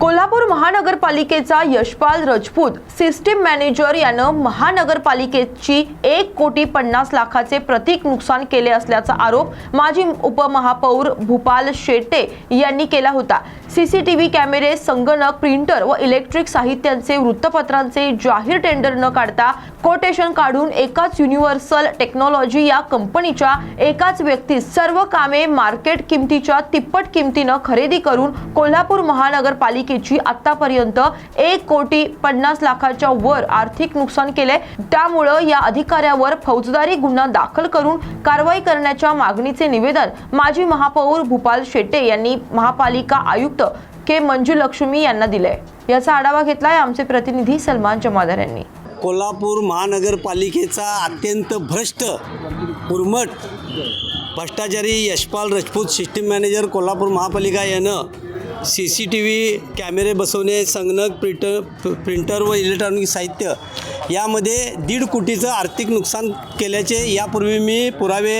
कोल्हापूर महानगरपालिकेचा Yashpal Rajput system manager यानं महानगरपालिकेची एक कोटी पन्नास लाखाचे प्रतीक नुकसान केले असल्याचा आरोप माजी उपमहापौर भूपाल शेट्टे यांनी केला होता. सीसीटीव्ही कॅमेरे संगणक प्रिंटर व इलेक्ट्रिक साहित्यांचे वृत्तपत्रांचे जाहीर टेंडर न काढता कोटेशन काढून एकाच युनिव्हर्सल टेक्नॉलॉजी या कंपनीच्या एकाच व्यक्तीस सर्व कामे मार्केट किमतीच्या तिप्पट किमतीनं खरेदी करून कोल्हापूर महानगरपालिके महानगरपालिकेची आतापर्यंत एक कोटी पन्नास लाखाच्या वर आर्थिक नुकसान केले त्यामुळं या अधिकाऱ्यावर फौजदारी गुन्हा दाखल करून कारवाई करण्याच्या मागणीचे निवेदन माजी महापौर भूपाल शेट्टे यांनी महापालिका आयुक्त के मंजू लक्ष्मी यांना दिले याचा आढावा घेतलाय आमचे प्रतिनिधी सलमान जमादार यांनी. कोल्हापूर महानगरपालिकेचा अत्यंत भ्रष्ट उर्मट भ्रष्टाचारी यशपाल राजपूत सिस्टीम मॅनेजर कोल्हापूर महापालिका यानं सी सी टी व्ही कॅमेरे बसवणे संगणक प्रिंटर प्रिंटर व इलेक्ट्रॉनिक साहित्य यामध्ये दीड कोटीचं आर्थिक नुकसान केल्याचे यापूर्वी मी पुरावे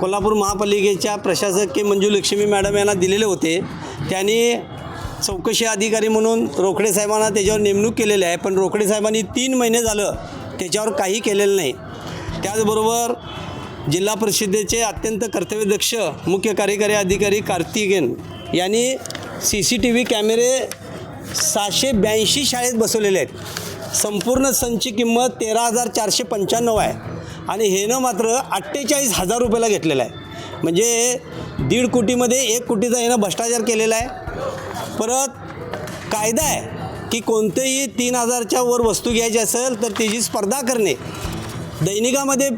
कोल्हापूर महापालिकेच्या प्रशासकीय मंजू लक्ष्मी मॅडम यांना दिलेले होते. त्यांनी चौकशी अधिकारी म्हणून रोकडे साहेबांना त्याच्यावर नेमणूक केलेली आहे पण रोकडे साहेबांनी तीन महिने झालं त्याच्यावर काही केलेलं नाही. त्याचबरोबर जिल्हा परिषदेचे अत्यंत कर्तव्यदक्ष मुख्य कार्यकारी अधिकारी कार्तिकेन यांनी सी सी टी व्ही कॅमेरे सहाशे ब्याऐंशी शाळेत बसवलेले आहेत. संपूर्ण संची किंमत तेरा हजार चारशे पंच्याण्णव आहे. आणि हेनं मात्र अठ्ठेचाळीस हजार रुपयाला घेतलेलं आहे. म्हणजे दीड कोटीमध्ये एक कोटीचा हेनं भ्रष्टाचार केलेला आहे. परत कायदा आहे की कोणतेही तीन हजारच्या वर वस्तू घ्यायची असेल तर त्याची स्पर्धा करणे दैनिकामध्ये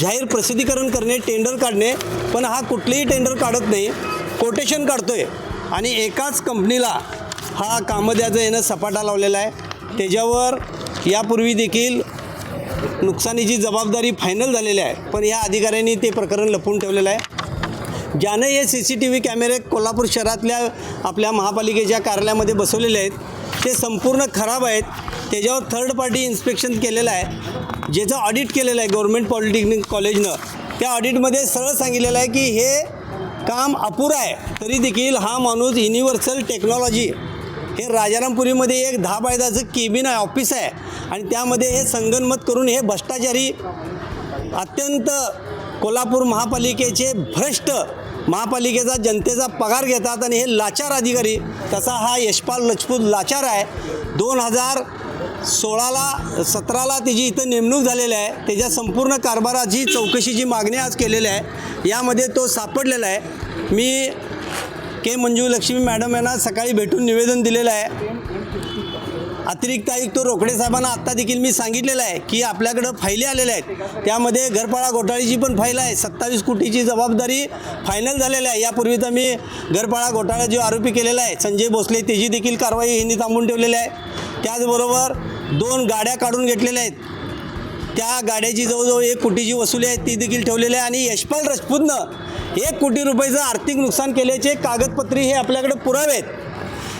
जाहीर प्रसिद्धीकरण करणे टेंडर काढणे पण हा कुठलेही टेंडर काढत नाही. कोटेशन काढतो आहे आणि एकाच कंपनीला हा कामध्याचं येणं सपाटा लावलेला आहे. त्याच्यावर यापूर्वी देखील नुकसानीची जबाबदारी फायनल झालेली आहे. पण या अधिकाऱ्यांनी ते प्रकरण लपवून ठेवलेलं आहे. ज्यानं हे सी सी टी व्ही कॅमेरे कोल्हापूर शहरातल्या आपल्या महापालिकेच्या कार्यालयामध्ये बसवलेले आहेत ते संपूर्ण खराब आहेत. त्याच्यावर थर्ड पार्टी इन्स्पेक्शन केलेलं आहे. ज्याचं ऑडिट केलेलं आहे गव्हर्मेंट पॉलिटेक्निक कॉलेजनं त्या ऑडिटमध्ये सरळ सांगितलेलं आहे की हे काम अपुरं आहे. तरी देखील हा माणूस युनिव्हर्सल टेक्नॉलॉजी हे राजारामपुरीमध्ये एक दहा बायदाचं केबिन आहे ऑफिस आहे. आणि त्यामध्ये हे संगनमत करून हे भ्रष्टाचारी अत्यंत कोल्हापूर महापालिकेचे भ्रष्ट महापालिकेचा जनतेचा पगार घेतात आणि हे लाचार अधिकारी तसा हा यशपाल लजपूत लाचार आहे. दोन हजार सोळाला सतराला त्याची इथं नेमणूक झालेली आहे त्याच्या संपूर्ण कारभाराची चौकशीची मागणी आज केलेली आहे यामध्ये तो सापडलेला आहे. मी के मंजू लक्ष्मी मॅडम यांना सकाळी भेटून निवेदन दिलेलं आहे. अतिरिक्त आयुक्त रोकडे साहेबांना आत्ता देखील मी सांगितलेलं आहे की आपल्याकडं फायली आलेल्या आहेत. त्यामध्ये घरपाळा घोटाळ्याची पण फाईल आहे. सत्तावीस कोटीची जबाबदारी फायनल झालेली आहे. यापूर्वी तर मी घरपाळा घोटाळा जो आरोपी केलेला आहे संजय भोसले त्याची देखील कारवाई यांनी थांबून ठेवलेली आहे. त्याचबरोबर दोन गाड्या काढून घेतलेल्या आहेत. त्या गाड्याची जवळजवळ एक कोटीची वसुली आहे ती देखील ठेवलेली आहे. आणि यशपाल राजपूतनं एक कोटी रुपयाचं आर्थिक नुकसान केल्याचे कागदपत्री हे आपल्याकडे पुरावे आहेत.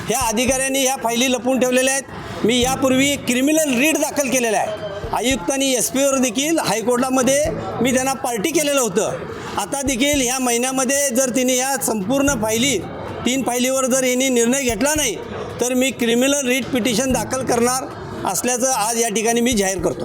ह्या अधिकाऱ्यांनी ह्या फायली लपवून ठेवलेल्या आहेत. मी यापूर्वी क्रिमिनल रीड दाखल केलेला आहे. आयुक्त आणि एस पीवर देखील हायकोर्टामध्ये मी त्यांना पार्टी केलेलं होतं. आता देखील ह्या महिन्यामध्ये जर तिने ह्या संपूर्ण फायली तीन फायलीवर जर हिने निर्णय घेतला नाही तर मी क्रिमिनल रीट पिटिशन दाखल करणार असल्याचं आज या ठिकाणी मी जाहीर करतो.